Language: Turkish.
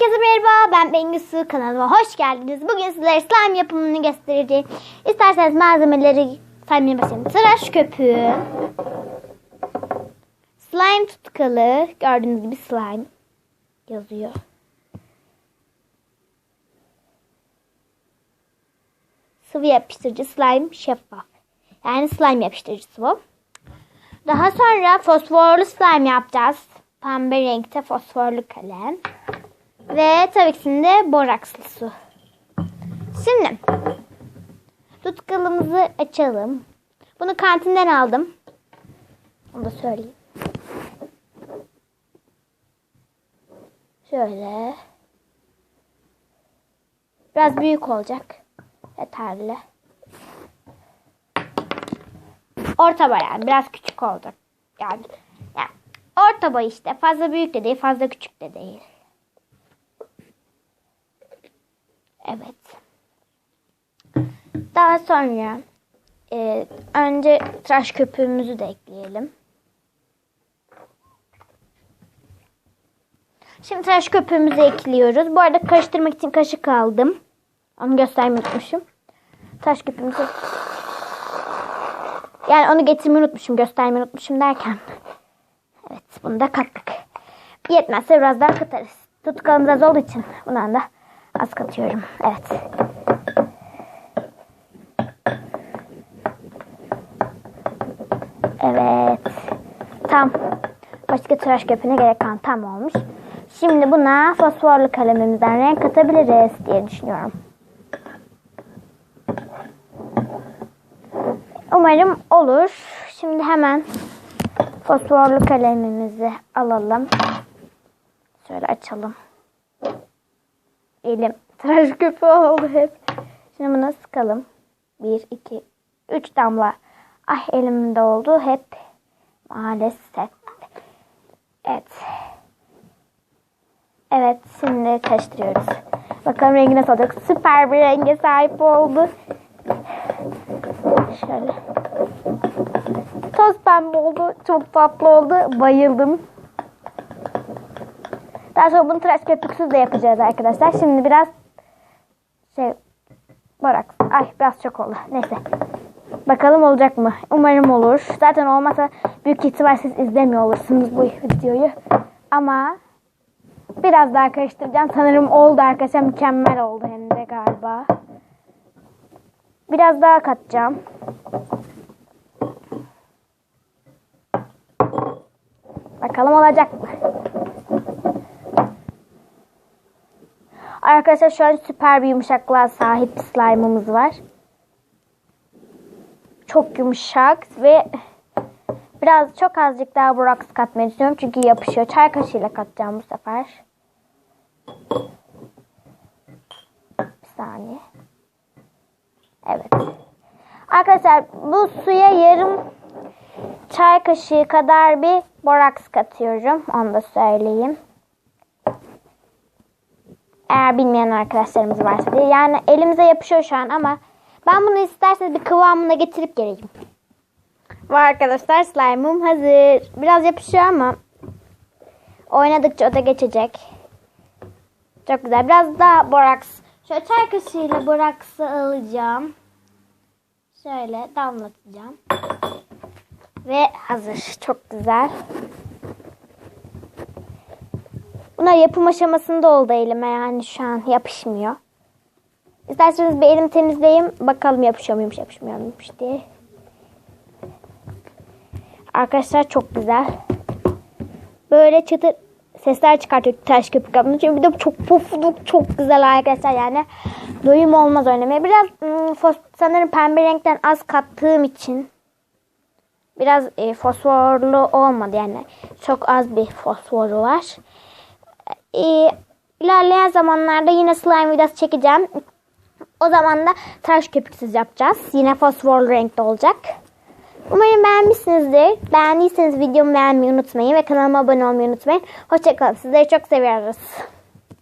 Herkese merhaba ben Bengüsü kanalıma hoş geldiniz. Bugün sizlere slime yapımını göstereceğim. İsterseniz malzemeleri saymaya başlayalım. Tıraş köpüğü, slime tutkalı, gördüğünüz gibi slime yazıyor. Sıvı yapıştırıcı slime şeffaf. Yani slime yapıştırıcısı bu. Daha sonra fosforlu slime yapacağız. Pembe renkte fosforlu kalem. Ve tabii ki de borakslı su. Şimdi tutkalımızı açalım. Bunu kantinden aldım. Onu da söyleyeyim. Şöyle. Biraz büyük olacak. Yeterli. Orta boy yani. Biraz küçük olacak. Yani, yani orta boy işte. Fazla büyük de değil, fazla küçük de değil. Evet. Daha sonra e, önce tıraş köpüğümüzü de ekleyelim. Şimdi tıraş köpüğümüzü ekliyoruz. Bu arada karıştırmak için kaşık aldım. Onu göstermeyi unutmuşum. Tıraş köpüğümüzü yani onu getirmeyi unutmuşum, göstermeyi unutmuşum derken. Evet, bunu da kattık. Yetmezse biraz daha katarız. Tutkalımız az olduğu için bundan da az katıyorum. Evet. Evet. Tam. Başka tıraş köpüğüne gerek kalan tam olmuş. Şimdi buna fosforlu kalemimizden renk katabiliriz diye düşünüyorum. Umarım olur. Şimdi hemen fosforlu kalemimizi alalım. Şöyle açalım. Elim tıraş köpüğü oldu hep. Şimdi bunu sıkalım. Bir, iki, üç damla. Ay elimde oldu hep. Maalesef. Evet. Evet şimdi karıştırıyoruz. Bakalım rengi nasıl olacak. Süper bir renge sahip oldu. Şöyle. Toz pembe oldu. Çok tatlı oldu. Bayıldım. Daha sonra bunu tıraş köpüksüz de yapacağız arkadaşlar. Şimdi biraz şey borak. Ay biraz çok oldu. Neyse. Bakalım olacak mı? Umarım olur. Zaten olmasa büyük ihtimal siz izlemiyor olursunuz bu videoyu. Ama biraz daha karıştıracağım. Sanırım oldu arkadaşlar. Mükemmel oldu hem de galiba. Biraz daha katacağım. Bakalım olacak mı? Arkadaşlar şu an süper bir yumuşaklığa sahip slime'ımız var. Çok yumuşak ve biraz çok azıcık daha borax katmayı düşünüyorum. Çünkü yapışıyor. Çay kaşığıyla katacağım bu sefer. Bir saniye. Evet. Arkadaşlar bu suya yarım çay kaşığı kadar bir boraks katıyorum. Onu da söyleyeyim. Eğer bilmeyen arkadaşlarımız varsa diye. Yani elimize yapışıyor şu an ama ben bunu isterseniz bir kıvamına getirip geleyim. Var arkadaşlar slime'ım hazır. Biraz yapışıyor ama oynadıkça o da geçecek. Çok güzel. Biraz daha boraks. Şöyle çay kaşığıyla boraksı alacağım. Şöyle damlatacağım. Ve hazır. Çok güzel. Bunlar yapım aşamasında oldu elime yani şu an yapışmıyor. İsterseniz bir elim temizleyeyim. Bakalım yapışıyor muymuş yapışmıyor muymuş diye. Arkadaşlar çok güzel. Böyle çıtır sesler çıkartıyor taş köpük yapımı. Çünkü bir de çok pufuduk çok güzel arkadaşlar yani. Doyum olmaz oynamaya. Biraz ım, sanırım pembe renkten az kattığım için biraz e, fosforlu olmadı yani. Çok az bir fosforu var. E, ilerleyen zamanlarda yine slime videosu çekeceğim. O zaman da tıraş köpüksüz yapacağız. Yine fosforlu renkte olacak. Umarım beğenmişsinizdir. Beğendiyseniz videomu beğenmeyi unutmayın ve kanalıma abone olmayı unutmayın. Hoşçakalın. Sizleri çok seviyoruz.